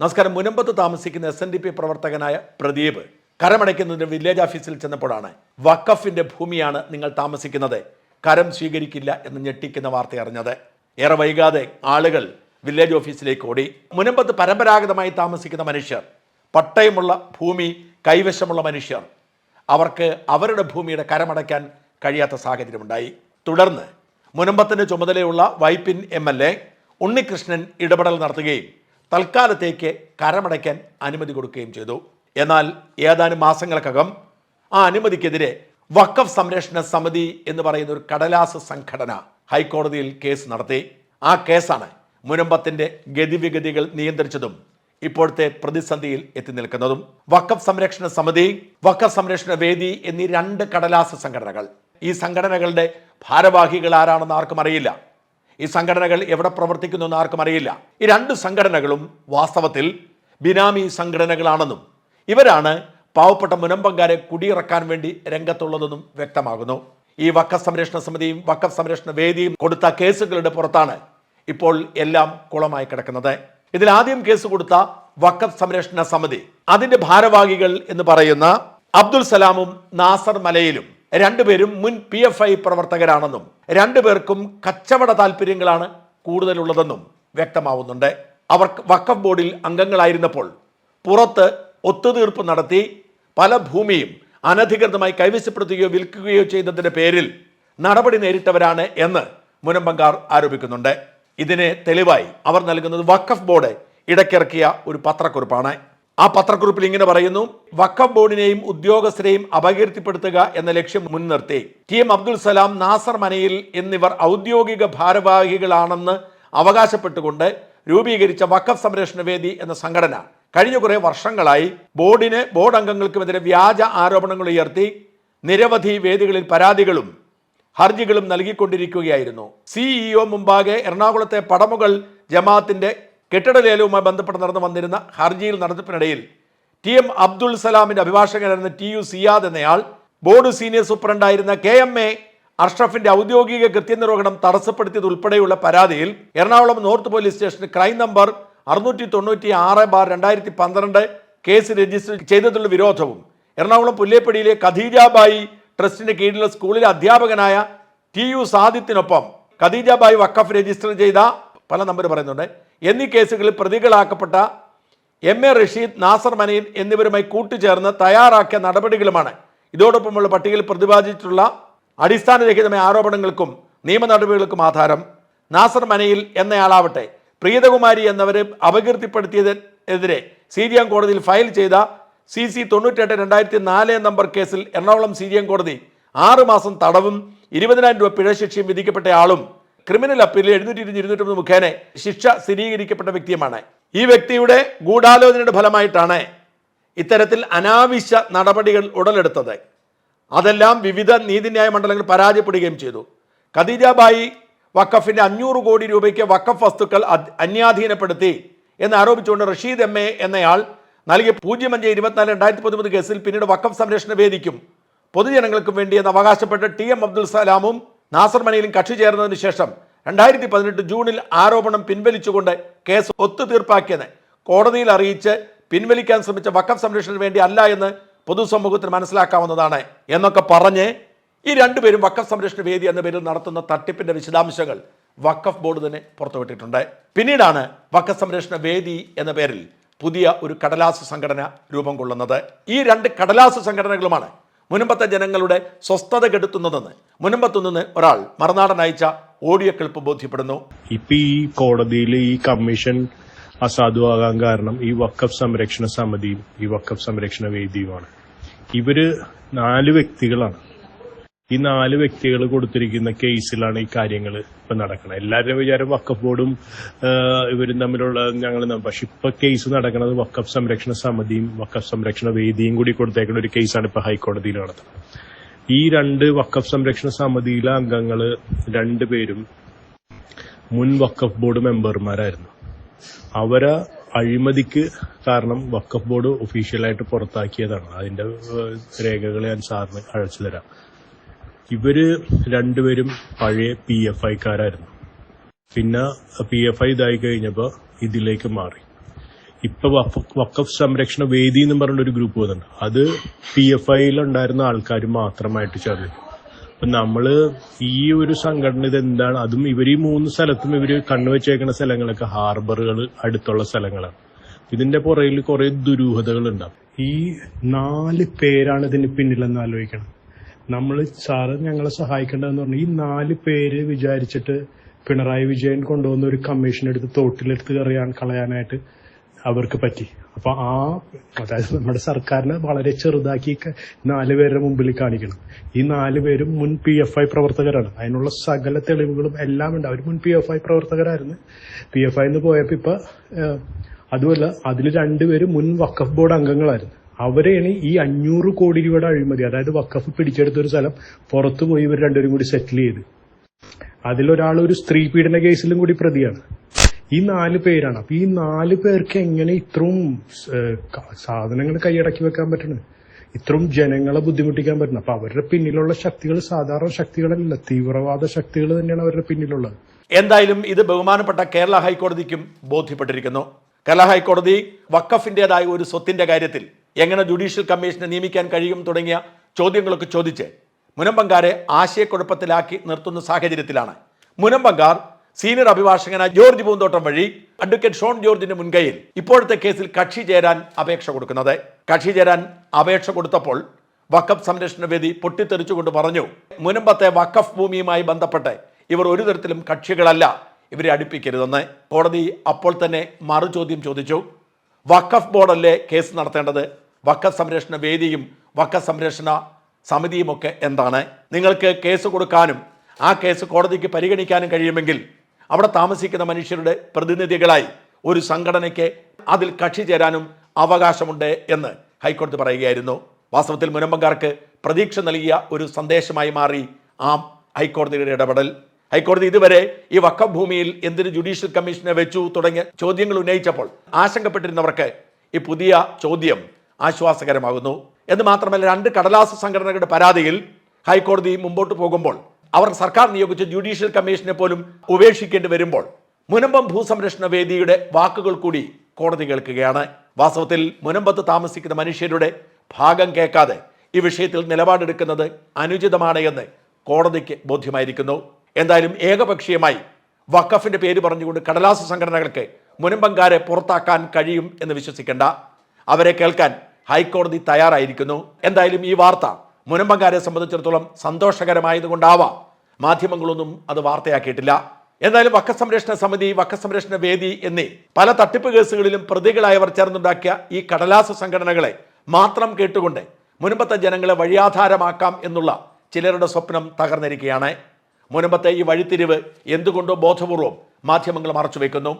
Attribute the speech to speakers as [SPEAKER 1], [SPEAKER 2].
[SPEAKER 1] നമസ്കാരം. മുനമ്പത്ത് താമസിക്കുന്ന S N D P പ്രവർത്തകനായ പ്രദീപ് കരമടയ്ക്കുന്നതിന് വില്ലേജ് ഓഫീസിൽ ചെന്നപ്പോഴാണ് വഖഫിന്റെ ഭൂമിയാണ് നിങ്ങൾ താമസിക്കുന്നത്. കരം സ്വീകരിക്കില്ല എന്ന് ഞെട്ടിക്കുന്ന വാർത്ത അറിഞ്ഞത്. ഏറെ വൈകാതെ ആളുകൾ വില്ലേജ് ഓഫീസിലേക്ക് ഓടി. മുനമ്പത്ത് പരമ്പരാഗതമായി താമസിക്കുന്ന മനുഷ്യർ പട്ടയമുള്ള ഭൂമി കൈവശമുള്ള മനുഷ്യർ അവർക്ക് അവരുടെ ഭൂമിയുടെ കരമടയ്ക്കാൻ കഴിയാത്ത സാഹചര്യമുണ്ടായി. തുടർന്ന് മുനമ്പത്തിന്റെ ചുമതലയുള്ള Vypin M L A Unnikrishnan ഇടപെടൽ നടത്തുകയും തൽക്കാലത്തേക്ക് കരമടയ്ക്കാൻ അനുമതി കൊടുക്കുകയും ചെയ്തു. എന്നാൽ ഏതാനും മാസങ്ങൾക്കകം ആ അനുമതിക്കെതിരെ വഖഫ് സംരക്ഷണ സമിതി എന്ന് പറയുന്ന ഒരു കടലാസ സംഘടന ഹൈക്കോടതിയിൽ കേസ് നടത്തി. ആ കേസാണ് മുനമ്പത്തിന്റെ ഗതിവിഗതികൾ നിയന്ത്രിച്ചതും ഇപ്പോഴത്തെ പ്രതിസന്ധിയിൽ എത്തി നിൽക്കുന്നതും. വഖഫ് സംരക്ഷണ സമിതി വഖഫ് സംരക്ഷണ വേദി എന്നീ രണ്ട് കടലാസ സംഘടനകൾ. ഈ സംഘടനകളുടെ ഭാരവാഹികൾ ആരാണെന്ന് ആർക്കും അറിയില്ല. ഈ സംഘടനകൾ എവിടെ പ്രവർത്തിക്കുന്നു എന്ന് ആർക്കും അറിയില്ല. ഈ രണ്ട് സംഘടനകളും വാസ്തവത്തിൽ ബിനാമി സംഘടനകളാണെന്നും ഇവരാണ് പാവപ്പെട്ട മുനമ്പങ്കാരെ കുടിയിറക്കാൻ വേണ്ടി രംഗത്തുള്ളതെന്നും വ്യക്തമാകുന്നു. ഈ വക്കഫ് സംരക്ഷണ സമിതിയും വക്കഫ് സംരക്ഷണ വേദിയും കൊടുത്ത കേസുകളുടെ പുറത്താണ് ഇപ്പോൾ എല്ലാം കുളമായി കിടക്കുന്നത്. ഇതിൽ ആദ്യം കേസ് കൊടുത്ത വക്കഫ് സംരക്ഷണ സമിതി അതിന്റെ ഭാരവാഹികൾ എന്ന് പറയുന്ന അബ്ദുൽ സലാമും നാസർ മലയിലും രണ്ടുപേരും മുൻ പി എഫ് ഐ പ്രവർത്തകരാണെന്നും രണ്ടുപേർക്കും കച്ചവട താല്പര്യങ്ങളാണ് കൂടുതലുള്ളതെന്നും വ്യക്തമാവുന്നുണ്ട്. അവർ വഖഫ് ബോർഡിൽ അംഗങ്ങളായിരുന്നപ്പോൾ പുറത്ത് ഒത്തുതീർപ്പ് നടത്തി പല ഭൂമിയും അനധികൃതമായി കൈവശപ്പെടുത്തുകയോ വിൽക്കുകയോ ചെയ്തതിന്റെ പേരിൽ നടപടി നേരിട്ടവരാണ് എന്ന് മുനമ്പങ്കാർ ആരോപിക്കുന്നുണ്ട്. ഇതിന് തെളിവായി അവർ നൽകുന്നത് വഖഫ് ബോർഡ് ഇടയ്ക്കിറക്കിയ ഒരു പത്രക്കുറിപ്പാണ്. ആ പത്രക്കുറിപ്പിൽ ഇങ്ങനെ പറയുന്നു വക്കം ബോർഡിനെയും ഉദ്യോഗസ്ഥരെയും അപകീർത്തിപ്പെടുത്തുക എന്ന ലക്ഷ്യം മുൻനിർത്തി. ടി എം അബ്ദുൽ സലാം നാസർ മനയിൽ എന്നിവർ ഔദ്യോഗിക ഭാരവാഹികളാണെന്ന് അവകാശപ്പെട്ടുകൊണ്ട് രൂപീകരിച്ച വക്കഫ് സംരക്ഷണ വേദി എന്ന സംഘടന കഴിഞ്ഞ കുറേ വർഷങ്ങളായി ബോർഡിന് ബോർഡ് അംഗങ്ങൾക്കുമെതിരെ വ്യാജ ആരോപണങ്ങൾ ഉയർത്തി നിരവധി വേദികളിൽ പരാതികളും ഹർജികളും നൽകിക്കൊണ്ടിരിക്കുകയായിരുന്നു. സിഇഒ മുമ്പാകെ എറണാകുളത്തെ പടമുകൾ ജമാഅത്തിന്റെ കെട്ടിട ലേലവുമായി ബന്ധപ്പെട്ട് നടന്നു വന്നിരുന്ന ഹർജിയിൽ നടത്തിപ്പിനിടയിൽ ടി എം അബ്ദുൾ സലാമിന്റെ അഭിഭാഷകനായിരുന്ന ടി യു സിയാദ് എന്നയാൾ ബോർഡ് സീനിയർ സൂപ്രണ്ടായിരുന്ന കെ എം എ അഷ്റഫിന്റെ ഔദ്യോഗിക കൃത്യനിർവഹണം തടസ്സപ്പെടുത്തിയത് ഉൾപ്പെടെയുള്ള പരാതിയിൽ Ernakulam north police station crime number അറുന്നൂറ്റി തൊണ്ണൂറ്റി ആറ് ബാർ രണ്ടായിരത്തി പന്ത്രണ്ട് കേസ് രജിസ്റ്റർ ചെയ്തതിലുള്ള വിരോധവും എറണാകുളം പുല്ലേപ്പടിയിലെ ഖദീജാബായി ട്രസ്റ്റിന്റെ കീഴിലുള്ള സ്കൂളിലെ അധ്യാപകനായ ടി യു സാദിത്തിനൊപ്പം ഖദീജാബായി വഖഫ് രജിസ്റ്റർ ചെയ്ത പല നമ്പർ പറയുന്നുണ്ട് എന്നീ കേസുകളിൽ പ്രതികളാക്കപ്പെട്ട എം എ റഷീദ് നാസർ മനീൻ എന്നിവരുമായി കൂട്ടുചേർന്ന് തയ്യാറാക്കിയ നടപടികളുമാണ്. ഇതോടൊപ്പമുള്ള പട്ടികയിൽ പ്രതിപാദിച്ചിട്ടുള്ള അടിസ്ഥാനരഹിതമായ ആരോപണങ്ങൾക്കും നിയമ നടപടികൾക്കും ആധാരം നാസർ മനയിൽ എന്നയാളാവട്ടെ പ്രീതകുമാരി എന്നവരെ അപകീർത്തിപ്പെടുത്തിയതിനെതിരെ സി ജി എം കോടതിയിൽ ഫയൽ ചെയ്ത സി സി തൊണ്ണൂറ്റെട്ട് രണ്ടായിരത്തി നാല് നമ്പർ കേസിൽ എറണാകുളം സി ജി എം കോടതി ആറുമാസം തടവും ഇരുപതിനായിരം രൂപ പിഴ ശിക്ഷയും വിധിക്കപ്പെട്ട ആളും ക്രിമിനൽ അപ്പീലിൽ എഴുന്നൂറ്റി ഇരുപത്തി ഇരുന്നൂറ്റൊമ്പത് മുഖേന ശിക്ഷ സ്ഥിരീകരിക്കപ്പെട്ട വ്യക്തിയുമാണ്. ഈ വ്യക്തിയുടെ ഗൂഢാലോചനയുടെ ഫലമായിട്ടാണ് ഇത്തരത്തിൽ അനാവശ്യ നടപടികൾ ഉടലെടുത്തത്. അതെല്ലാം വിവിധ നീതിന്യായ മണ്ഡലങ്ങൾ പരാജയപ്പെടുകയും ചെയ്തു. ഖദീജാബായി വഖഫിന്റെ അഞ്ഞൂറ് കോടി രൂപയ്ക്ക് വഖഫ് വസ്തുക്കൾ അന്യാധീനപ്പെടുത്തി എന്ന് ആരോപിച്ചുകൊണ്ട് റഷീദ് എം എ എന്നയാൾ നൽകിയ പൂജ്യം അഞ്ച് ഇരുപത്തിനാല് രണ്ടായിരത്തി പത്തൊമ്പത് കേസിൽ പിന്നീട് വഖഫ് സംരക്ഷണ വേദിക്കും പൊതുജനങ്ങൾക്കും വേണ്ടി എന്ന് അവകാശപ്പെട്ട ടി എം അബ്ദുൽ സലാമും നാസർ മനയിലും കക്ഷി ചേർന്നതിന് ശേഷം രണ്ടായിരത്തി പതിനെട്ട് ജൂണിൽ ആരോപണം പിൻവലിച്ചുകൊണ്ട് കേസ് ഒത്തുതീർപ്പാക്കിയെന്ന് കോടതിയിൽ അറിയിച്ച് പിൻവലിക്കാൻ ശ്രമിച്ച വക്കം സംരക്ഷണത്തിന് വേണ്ടി അല്ല എന്ന് പൊതുസമൂഹത്തിന് മനസ്സിലാക്കാവുന്നതാണ് എന്നൊക്കെ പറഞ്ഞ് ഈ രണ്ടുപേരും വക്കഫ് സംരക്ഷണ വേദി എന്ന പേരിൽ നടത്തുന്ന തട്ടിപ്പിന്റെ വിശദാംശങ്ങൾ വക്കഫ് ബോർഡ് തന്നെ പുറത്തുവിട്ടിട്ടുണ്ട്. പിന്നീടാണ് വക്ക സംരക്ഷണ വേദി എന്ന പേരിൽ പുതിയ ഒരു കടലാസ് സംഘടന രൂപം കൊള്ളുന്നത്. ഈ രണ്ട് കടലാസ് സംഘടനകളുമാണ് മുൻപത്തെ ജനങ്ങളുടെ സ്വസ്ഥത കെടുത്തുന്നതെന്ന് മുനമ്പത്തു നിന്ന് ഒരാൾ മറുനാടൻ അയച്ച ഓഡിയോ ക്ലിപ്പ് ബോധ്യപ്പെടുന്നു.
[SPEAKER 2] ഇപ്പൊ ഈ കോടതിയിൽ ഈ കമ്മീഷൻ അസാധുവാകാൻ കാരണം ഈ വക്കഫ് സംരക്ഷണ സമിതിയും ഈ വക്കഫ് സംരക്ഷണ വേദിയുമാണ്. ഇവർ നാല് വ്യക്തികളാണ്. ഈ നാല് വ്യക്തികൾ കൊടുത്തിരിക്കുന്ന കേസിലാണ് ഈ കാര്യങ്ങൾ ഇപ്പൊ നടക്കുന്നത് എല്ലാവരുടെയും വിചാരം വക്കഫ് ബോർഡും ഇവരും തമ്മിലുള്ള ഞങ്ങൾ പക്ഷെ ഇപ്പൊ കേസ് നടക്കുന്നത് വക്കഫ് സംരക്ഷണ സമിതിയും വക്കഫ് സംരക്ഷണ വേദിയും കൂടി കൊടുത്തേക്കുന്ന ഒരു കേസാണ് ഇപ്പൊ ഹൈക്കോടതിയിൽ നടത്തുന്നത്. ഈ രണ്ട് വക്കഫ് സംരക്ഷണ സമിതിയിലെ അംഗങ്ങൾ രണ്ടുപേരും മുൻ വക്കഫ് ബോർഡ് മെമ്പർമാരായിരുന്നു. അവരെ അഴിമതിക്ക് കാരണം വക്കഫ് ബോർഡ് ഒഫീഷ്യലായിട്ട് പുറത്താക്കിയതാണ്. അതിന്റെ രേഖകൾ ഞാൻ സാറിന് അഴച്ചു തരാം. ഇവർ രണ്ടുപേരും പഴയ പി എഫ് ഐക്കാരായിരുന്നു പിന്നെ പി എഫ് ഐ ഇതായി കഴിഞ്ഞപ്പോൾ ഇതിലേക്ക് മാറി.
[SPEAKER 3] ഇപ്പൊ വഖഫ് സംരക്ഷണ വേദി എന്ന് പറഞ്ഞ ഒരു ഗ്രൂപ്പ് വന്നിട്ടുണ്ട്. അത് പി എഫ് ഐയിൽ ഉണ്ടായിരുന്ന ആൾക്കാർ മാത്രമായിട്ട് ചേർന്നു. അപ്പൊ നമ്മൾ ഈ ഒരു സംഘടന ഇത് എന്താണ്? അതും ഇവർ ഈ മൂന്ന് സ്ഥലത്തും ഇവർ കണ്ണുവെച്ചേക്കുന്ന സ്ഥലങ്ങളൊക്കെ ഹാർബറുകൾ അടുത്തുള്ള സ്ഥലങ്ങളാണ്. ഇതിന്റെ പുറയിൽ കുറെ ദുരൂഹതകൾ ഉണ്ടാവും ഈ നാല് പേരാണ് ഇതിന് പിന്നിലെന്ന് ആലോചിക്കണം. നമ്മൾ സാറ് ഞങ്ങളെ സഹായിക്കേണ്ടതെന്ന് പറഞ്ഞു ഈ നാല് പേര് വിചാരിച്ചിട്ട് പിണറായി വിജയൻ കൊണ്ടുവന്ന ഒരു കമ്മീഷൻ എടുത്ത് തോട്ടിലെടുത്ത് കറിയാൻ കളയാനായിട്ട് അവർക്ക് പറ്റി. അപ്പൊ ആ അതായത് നമ്മുടെ സർക്കാരിനെ വളരെ ചെറുതാക്കി നാല് പേരുടെ മുമ്പിൽ കാണിക്കണം. ഈ നാല് പേരും മുൻ പി എഫ് ഐ പ്രവർത്തകരാണ്. അതിനുള്ള സകല തെളിവുകളും എല്ലാം ഉണ്ട്. അവർ മുൻ പി എഫ് ഐ പ്രവർത്തകരായിരുന്നു. പി എഫ് ഐ എന്ന് പോയപ്പോ ഇപ്പൊ അതുമല്ല അതിൽ രണ്ടുപേരും മുൻ വഖഫ് ബോർഡ് അംഗങ്ങളായിരുന്നു. അവരെയാണ് ഈ അഞ്ഞൂറ് കോടി രൂപയുടെ അഴിമതി അതായത് വക്കഫ് പിടിച്ചെടുത്ത ഒരു സ്ഥലം പുറത്തു പോയി ഇവർ രണ്ടുപേരും കൂടി സെറ്റിൽ ചെയ്ത്. അതിലൊരാൾ ഒരു സ്ത്രീ പീഡന കേസിലും കൂടി പ്രതിയാണ്. ഈ നാല് പേരാണ്. അപ്പൊ ഈ നാല് പേർക്ക് എങ്ങനെ ഇത്രയും സാധനങ്ങൾ കൈയടക്കി വെക്കാൻ പറ്റണ? ഇത്രയും ജനങ്ങളെ ബുദ്ധിമുട്ടിക്കാൻ പറ്റണം. അപ്പൊ അവരുടെ പിന്നിലുള്ള ശക്തികൾ സാധാരണ ശക്തികളല്ല. തീവ്രവാദ ശക്തികൾ തന്നെയാണ് അവരുടെ പിന്നിലുള്ളത്.
[SPEAKER 1] എന്തായാലും ഇത് ബഹുമാനപ്പെട്ട കേരള ഹൈക്കോടതിക്കും ബോധ്യപ്പെട്ടിരിക്കുന്നു. കേരള ഹൈക്കോടതി വക്കഫിന്റെതായ ഒരു സ്വത്തിന്റെ കാര്യത്തിൽ എങ്ങനെ ജുഡീഷ്യൽ കമ്മീഷനെ നിയമിക്കാൻ കഴിയും തുടങ്ങിയ ചോദ്യങ്ങളൊക്കെ ചോദിച്ച് മുനമ്പങ്കാരെ ആശയക്കുഴപ്പത്തിലാക്കി നിർത്തുന്ന സാഹചര്യത്തിലാണ്. മുനമ്പങ്കാർ സീനിയർ അഭിഭാഷകനായ ജോർജ് പൂന്തോട്ടം വഴി അഡ്വക്കേറ്റ് ഷോൺ ജോർജിന്റെ മുൻകൈയിൽ ഇപ്പോഴത്തെ കേസിൽ കക്ഷി ചേരാൻ അപേക്ഷ കൊടുക്കുന്നത്. കക്ഷി ചേരാൻ അപേക്ഷ കൊടുത്തപ്പോൾ വഖഫ് സംരക്ഷണ വേദി പൊട്ടിത്തെറിച്ചുകൊണ്ട് പറഞ്ഞു മുനമ്പത്തെ വഖഫ് ഭൂമിയുമായി ബന്ധപ്പെട്ട് ഇവർ ഒരു തരത്തിലും കക്ഷികളല്ല ഇവരെ അടുപ്പിക്കരുതെന്ന്. കോടതി അപ്പോൾ തന്നെ മറുചോദ്യം ചോദിച്ചു വഖഫ് ബോർഡല്ലേ കേസ് നടത്തേണ്ടത്? വഖഫ് സംരക്ഷണ വേദിയും വക്ക സംരക്ഷണ സമിതിയുമൊക്കെ എന്താണ്? നിങ്ങൾക്ക് കേസ് കൊടുക്കാനും ആ കേസ് കോടതിക്ക് പരിഗണിക്കാനും കഴിയുമെങ്കിൽ അവിടെ താമസിക്കുന്ന മനുഷ്യരുടെ പ്രതിനിധികളായി ഒരു സംഘടനയ്ക്ക് അതിൽ കക്ഷി ചേരാനും അവകാശമുണ്ട് എന്ന് ഹൈക്കോടതി പറയുകയായിരുന്നു. വാസ്തവത്തിൽ മുനമ്പങ്കാർക്ക് പ്രതീക്ഷ നൽകിയ ഒരു സന്ദേശമായി മാറി ആ ഹൈക്കോടതിയുടെ ഇടപെടൽ. ഹൈക്കോടതി ഇതുവരെ ഈ വക്കഭൂമിയിൽ എന്തിന് ജുഡീഷ്യൽ കമ്മീഷനെ വെച്ചു തുടങ്ങിയ ചോദ്യങ്ങൾ ഉന്നയിച്ചപ്പോൾ ആശങ്കപ്പെട്ടിരുന്നവർക്ക് ഈ പുതിയ ചോദ്യം ആശ്വാസകരമാകുന്നു. എന്ന് മാത്രമല്ല രണ്ട് കടലാസ സംഘടനകളുടെ പരാതിയിൽ ഹൈക്കോടതി മുമ്പോട്ട് പോകുമ്പോൾ അവർ സർക്കാർ നിയോഗിച്ച ജുഡീഷ്യൽ കമ്മീഷനെ പോലും ഉപേക്ഷിക്കേണ്ടി വരുമ്പോൾ മുനമ്പം ഭൂസംരക്ഷണ വേദിയുടെ വാക്കുകൾ കൂടി കോടതി കേൾക്കുകയാണ്. വാസ്തവത്തിൽ മുനമ്പത്ത് താമസിക്കുന്ന മനുഷ്യരുടെ ഭാഗം കേൾക്കാതെ ഈ വിഷയത്തിൽ നിലപാടെടുക്കുന്നത് അനുചിതമാണ് എന്ന് കോടതിക്ക് ബോധ്യമായിരിക്കുന്നു. എന്തായാലും ഏകപക്ഷീയമായി വഖഫിന്റെ പേര് പറഞ്ഞുകൊണ്ട് കടലാസ സംഘടനകൾക്ക് മുനമ്പങ്കാരെ പുറത്താക്കാൻ കഴിയും എന്ന് വിശ്വസിക്കേണ്ട. അവരെ കേൾക്കാൻ ഹൈക്കോടതി തയ്യാറായിരിക്കുന്നു. എന്തായാലും ഈ വാർത്ത മുനമ്പങ്കാരെ സംബന്ധിച്ചിടത്തോളം സന്തോഷകരമായതുകൊണ്ടാവാം. മാധ്യമങ്ങളൊന്നും അത് വാർത്തയാക്കിയിട്ടില്ല. എന്തായാലും വക്ക സംരക്ഷണ സമിതി വക്ക സംരക്ഷണ വേദി എന്നീ പല തട്ടിപ്പ് കേസുകളിലും പ്രതികളായവർ ചേർന്നുണ്ടാക്കിയ ഈ കടലാസ സംഘടനകളെ മാത്രം കേട്ടുകൊണ്ട് മുൻപത്തെ ജനങ്ങളെ വഴിയാധാരമാക്കാം എന്നുള്ള ചിലരുടെ സ്വപ്നം തകർന്നിരിക്കുകയാണ്. മുൻപത്തെ ഈ വഴിത്തിരിവ് എന്തുകൊണ്ടോ ബോധപൂർവം മാധ്യമങ്ങൾ മറച്ചു വെക്കുന്നു